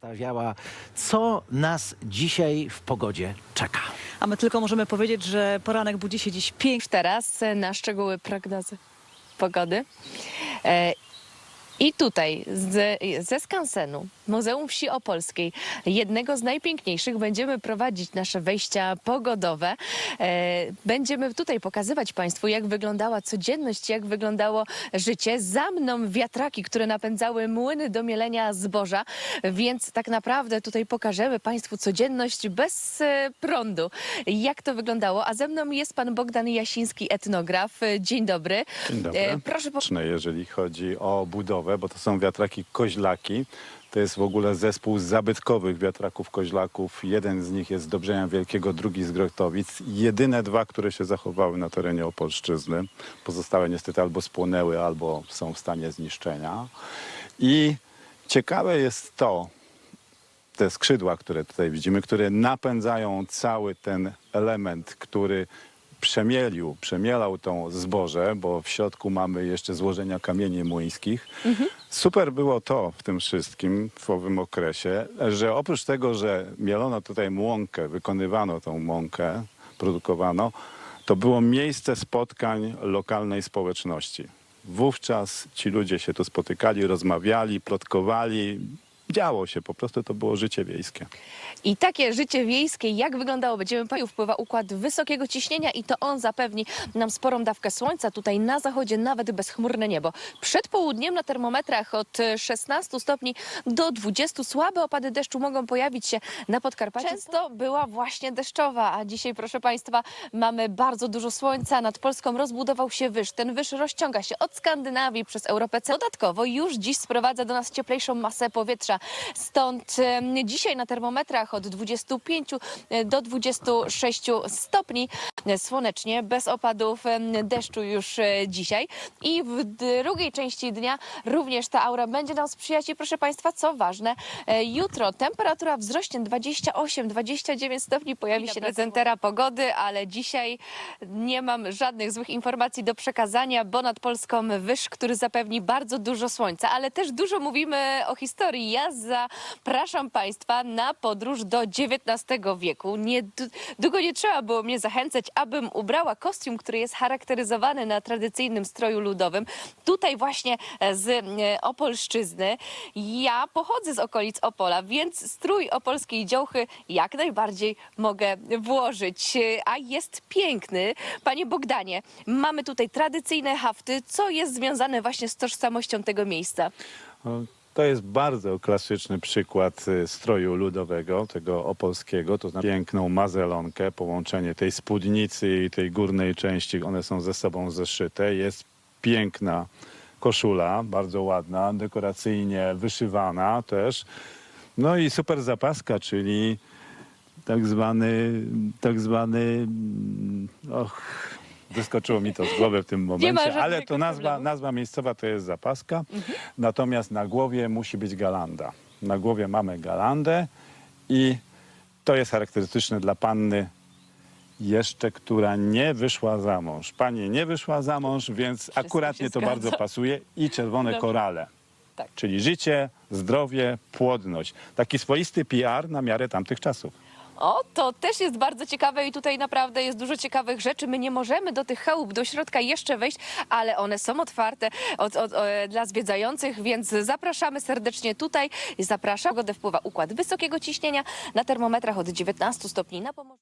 przedstawiała, co nas dzisiaj w pogodzie czeka. A my tylko możemy powiedzieć, że poranek budzi się dziś pięknie. Już teraz e, na szczegóły prognozy pogody. E, I tutaj z, ze skansenu Muzeum Wsi Opolskiej, jednego z najpiękniejszych, będziemy prowadzić nasze wejścia pogodowe. E, Będziemy tutaj pokazywać Państwu, jak wyglądała codzienność, jak wyglądało życie. Za mną wiatraki, które napędzały młyny do mielenia zboża, więc tak naprawdę tutaj pokażemy Państwu codzienność bez e, prądu. Jak to wyglądało? A ze mną jest Pan Bogdan Jasiński, etnograf. Dzień dobry. Dzień dobry. E, Proszę po... Ważne, jeżeli chodzi o budowę, bo to są wiatraki koźlaki. To jest w ogóle zespół zabytkowych wiatraków koźlaków. Jeden z nich jest z Dobrzeja Wielkiego, drugi z Grotowic. Jedyne dwa, które się zachowały na terenie Opolszczyzny. Pozostałe niestety albo spłonęły, albo są w stanie zniszczenia. I ciekawe jest to, te skrzydła, które tutaj widzimy, które napędzają cały ten element, który przemielił, przemielał tą zboże, bo w środku mamy jeszcze złożenia kamieni młyńskich. Super było to w tym wszystkim, w owym okresie, że oprócz tego, że mielono tutaj młonkę, wykonywano tą mąkę, produkowano, to było miejsce spotkań lokalnej społeczności. Wówczas ci ludzie się tu spotykali, rozmawiali, plotkowali. Działo się, po prostu to było życie wiejskie. I takie życie wiejskie, jak wyglądało, będziemy pamiętać, wpływa układ wysokiego ciśnienia i to on zapewni nam sporą dawkę słońca. Tutaj na zachodzie nawet bezchmurne niebo. Przed południem na termometrach od e, 16 stopni do 20 słabe opady deszczu mogą pojawić się na Podkarpaciu. Często była właśnie deszczowa, a dzisiaj, proszę Państwa, mamy bardzo dużo słońca. Nad Polską rozbudował się wyż. Ten wyż rozciąga się od Skandynawii przez Europę. Dodatkowo już dziś sprowadza do nas cieplejszą masę powietrza. Stąd dzisiaj na termometrach od 25 do 26 stopni e, słonecznie, bez opadów deszczu już e, dzisiaj. I w drugiej części dnia również ta aura będzie nam sprzyjać. I proszę Państwa, co ważne, e, jutro temperatura wzrośnie 28-29 stopni, pojawi się prezentera pogody, ale dzisiaj nie mam żadnych złych informacji do przekazania, bo nad Polską wyż, który zapewni bardzo dużo słońca, ale też dużo mówimy o historii. Ja zapraszam Państwa na podróż do XIX wieku. Nie, długo nie trzeba było mnie zachęcać, abym ubrała kostium, który jest charakteryzowany na tradycyjnym stroju ludowym. Tutaj właśnie e, z e, Opolszczyzny. Ja pochodzę z okolic Opola, więc strój opolskiej dziołchy jak najbardziej mogę włożyć. E, A jest piękny. Panie Bogdanie, mamy tutaj tradycyjne hafty. Co jest związane właśnie z tożsamością tego miejsca? To jest bardzo klasyczny przykład y, stroju ludowego, tego opolskiego, to znaczy piękną mazelonkę, połączenie tej spódnicy i tej górnej części, one są ze sobą zeszyte. Jest piękna koszula, bardzo ładna, dekoracyjnie wyszywana też. No i super zapaska, czyli tak zwany, tak zwany, mm, och, wyskoczyło mi to z głowy w tym momencie, ale to nazwa, nazwa miejscowa to jest zapaska, natomiast na głowie musi być galanda. Na głowie mamy galandę i to jest charakterystyczne dla panny jeszcze, która nie wyszła za mąż. Pani nie wyszła za mąż, więc akurat się mnie to bardzo pasuje i czerwone Dobrze. korale. Tak. Czyli życie, zdrowie, płodność. Taki swoisty PR na miarę tamtych czasów. O, to też jest bardzo ciekawe i tutaj naprawdę jest dużo ciekawych rzeczy. My nie możemy do tych chałup, do środka jeszcze wejść, ale one są otwarte od, od, e, dla zwiedzających, więc zapraszamy serdecznie tutaj. Zapraszam. Pogodę wpływa układ wysokiego ciśnienia na termometrach od 19 stopni na Pomorzu.